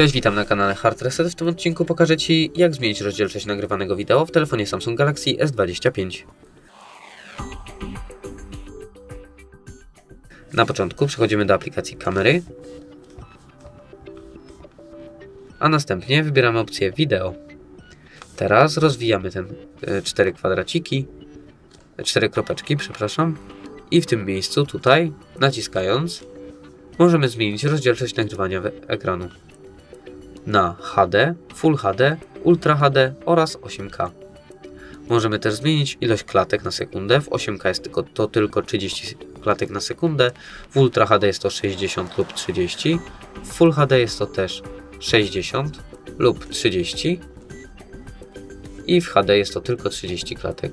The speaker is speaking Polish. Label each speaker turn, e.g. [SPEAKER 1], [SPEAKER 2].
[SPEAKER 1] Cześć, witam na kanale Hard Reset. W tym odcinku pokażę Ci, jak zmienić rozdzielczość nagrywanego wideo w telefonie Samsung Galaxy S25. Na początku przechodzimy do aplikacji kamery, a następnie wybieramy opcję wideo. Teraz rozwijamy ten e, cztery kwadraciki, e, cztery kropeczki, przepraszam, i w tym miejscu tutaj, naciskając, możemy zmienić rozdzielczość nagrywania ekranu na HD, Full HD, Ultra HD oraz 8K. Możemy też zmienić ilość klatek na sekundę. W 8K jest tylko, to tylko 30 klatek na sekundę, w Ultra HD jest to 60 lub 30, w Full HD jest to też 60 lub 30 i w HD jest to tylko 30 klatek.